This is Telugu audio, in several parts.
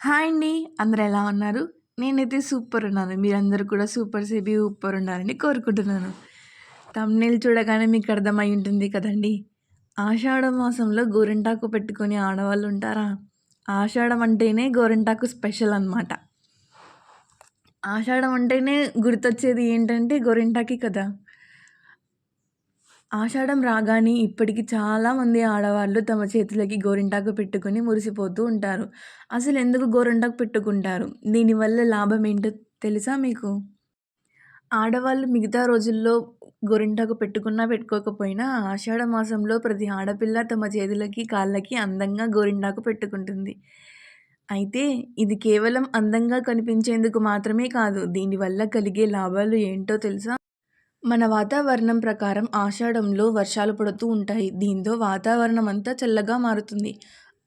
హాయ్ అండి. అందరూ ఎలా ఉన్నారు? నేనైతే సూపర్ ఉన్నాను. మీరందరూ కూడా సూపర్ సేబీ సూపర్ ఉన్నారని కోరుకుంటున్నాను. తమ్నేల్ చూడగానే మీకు అర్థమై ఉంటుంది కదండి. ఆషాఢ మాసంలో గోరింటాకు పెట్టుకుని ఆడవాళ్ళు ఉంటారా? ఆషాఢం అంటేనే గోరింటాకు స్పెషల్ అనమాట ఆషాఢం అంటేనే గుర్తొచ్చేది ఏంటంటే గోరింటాకి కదా. ఆషాఢం రాగానే ఇప్పటికి చాలామంది ఆడవాళ్ళు తమ చేతులకి గోరింటాకు పెట్టుకుని మురిసిపోతూ ఉంటారు. అసలు ఎందుకు గోరింటాకు పెట్టుకుంటారు? దీనివల్ల లాభం ఏంటో తెలుసా మీకు? ఆడవాళ్ళు మిగతా రోజుల్లో గోరింటాకు పెట్టుకున్నా పెట్టుకోకపోయినా ఆషాఢ మాసంలో ప్రతి ఆడపిల్ల తమ చేతులకి కాళ్ళకి అందంగా గోరింటాకు పెట్టుకుంటుంది. అయితే ఇది కేవలం అందంగా కనిపించేందుకు మాత్రమే కాదు దీనివల్ల కలిగే లాభాలు ఏంటో తెలుసా? మన వాతావరణం ప్రకారం ఆషాఢంలో వర్షాలు పడుతూ ఉంటాయి. దీంతో వాతావరణం అంతా చల్లగా మారుతుంది.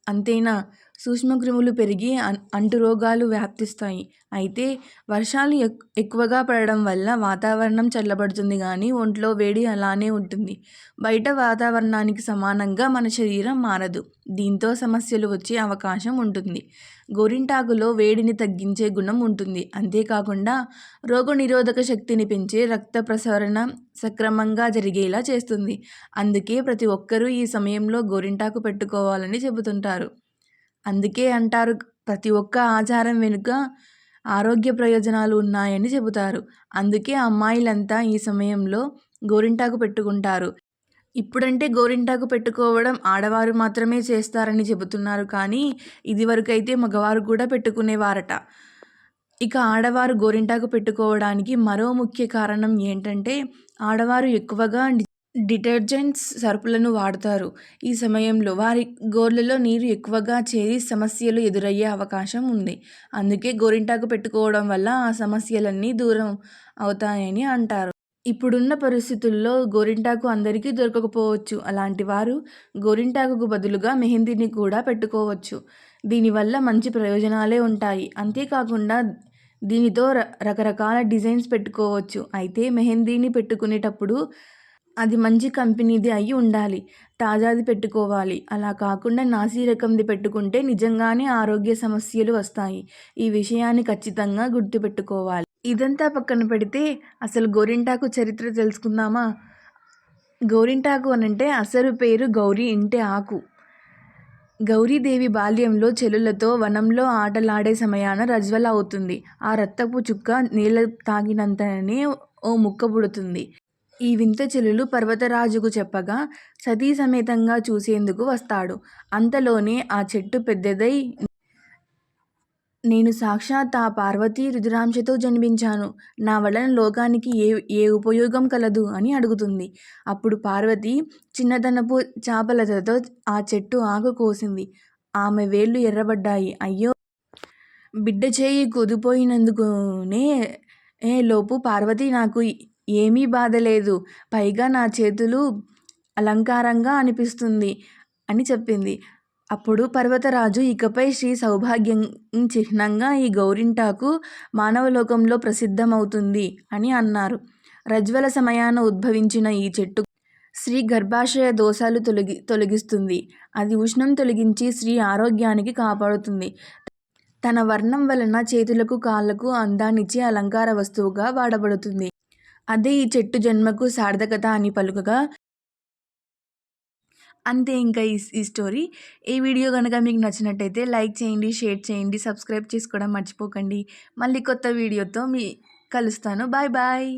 అంతేనా? సూక్ష్మక్రిములు పెరిగి అంటు రోగాలు వ్యాప్తిస్తాయి. అయితే వర్షాలు ఎక్కువగా పడడం వల్ల వాతావరణం చల్లబడుతుంది కానీ ఒంట్లో వేడి అలానే ఉంటుంది. బయట వాతావరణానికి సమానంగా మన శరీరం మారదు. దీంతో సమస్యలు వచ్చే అవకాశం ఉంటుంది. గోరింటాకులో వేడిని తగ్గించే గుణం ఉంటుంది. అంతేకాకుండా రోగనిరోధక శక్తిని పెంచే రక్త ప్రసరణ సక్రమంగా జరిగేలా చేస్తుంది. అందుకే ప్రతి ఒక్కరూ ఈ సమయంలో గోరింటాకు పెట్టుకోవాలని చెబుతుంటారు. అందుకే అంటారు ప్రతి ఒక్క ఆచారం వెనుక ఆరోగ్య ప్రయోజనాలు ఉన్నాయని చెబుతారు. అందుకే అమ్మాయిలంతా ఈ సమయంలో గోరింటాకు పెట్టుకుంటారు. ఇప్పుడంటే గోరింటాకు పెట్టుకోవడం ఆడవారు మాత్రమే చేస్తారని చెబుతున్నారు కానీ ఇదివరకైతే మగవారు కూడా పెట్టుకునేవారట. ఇక ఆడవారు గోరింటాకు పెట్టుకోవడానికి మరో ముఖ్య కారణం ఏంటంటే ఆడవారు ఎక్కువగా డిటర్జెంట్స్ సరుపులను వాడతారు. ఈ సమయంలో వారి గోర్లలో నీరు ఎక్కువగా చేరి సమస్యలు ఎదురయ్యే అవకాశం ఉంది. అందుకే గోరింటాకు పెట్టుకోవడం వల్ల ఆ సమస్యలన్నీ దూరం అవుతాయని అంటారు. ఇప్పుడున్న పరిస్థితుల్లో గోరింటాకు అందరికీ దొరకకపోవచ్చు. అలాంటి వారు గోరింటాకుకు బదులుగా మెహందీని కూడా పెట్టుకోవచ్చు. దీనివల్ల మంచి ప్రయోజనాలే ఉంటాయి. అంతేకాకుండా దీనితో రకరకాల డిజైన్స్ పెట్టుకోవచ్చు. అయితే మెహందీని పెట్టుకునేటప్పుడు అది మంచి కంపెనీది అయి ఉండాలి. తాజాది పెట్టుకోవాలి. అలా కాకుండా నాసి రకంది పెట్టుకుంటే నిజంగానే ఆరోగ్య సమస్యలు వస్తాయి. ఈ విషయాన్ని ఖచ్చితంగా గుర్తుపెట్టుకోవాలి. ఇదంతా పక్కన పెడితే అసలు గోరింటాకు చరిత్ర తెలుసుకుందామా? గోరింటాకు అనంటే అసలు పేరు గౌరీ ఇంటే ఆకు. గౌరీదేవి బాల్యంలో చెలులతో వనంలో ఆటలాడే సమయాన రజ్వల అవుతుంది. ఆ రక్తపు చుక్క నీళ్ళ తాగినంతనే ఓ ముక్క పుడుతుంది. ఈ వింత చెలులు పర్వతరాజుకు చెప్పగా సతీ సమేతంగా చూసేందుకు వస్తాడు. అంతలోనే ఆ చెట్టు పెద్దదై నేను సాక్షాత్ ఆ పార్వతీ రుద్రాంశతో జన్మించాను. నా వలన లోకానికి ఏ ఏ ఉపయోగం కలదు అని అడుగుతుంది. అప్పుడు పార్వతి చిన్నదనపు చాపలతతో ఆ చెట్టు ఆకు కోసింది. ఆమె వేళ్ళు ఎర్రబడ్డాయి. అయ్యో! బిడ్డ చేయి కుదిపోయినందుకునే ఏ లోపు పార్వతి నాకు ఏమీ బాధ లేదు. పైగా నా చేతులు అలంకారంగా అనిపిస్తుంది అని చెప్పింది. అప్పుడు పర్వతరాజు ఇకపై శ్రీ సౌభాగ్యం చిహ్నంగా ఈ గౌరింటాకు మానవలోకంలో ప్రసిద్ధమవుతుంది అని అన్నారు. రజ్వల సమయాన ఉద్భవించిన ఈ చెట్టు స్త్రీ గర్భాశయ దోషాలు తొలగి తొలగిస్తుంది. అది ఉష్ణం తొలగించి స్త్రీ ఆరోగ్యానికి కాపాడుతుంది. తన వర్ణం వలన చేతులకు కాళ్ళకు అందాన్నిచ్చే అలంకార వస్తువుగా వాడబడుతుంది. అదే ఈ చెట్టు జన్మకు సార్థకత అని పలుకగా. అంతే ఇంకా ఈ ఈ స్టోరీ. ఈ వీడియో కనుక మీకు నచ్చినట్టయితే లైక్ చేయండి షేర్ చేయండి సబ్స్క్రైబ్ చేసుకోవడం మర్చిపోకండి. మళ్ళీ కొత్త వీడియోతో మీ కలుస్తాను. Bye bye.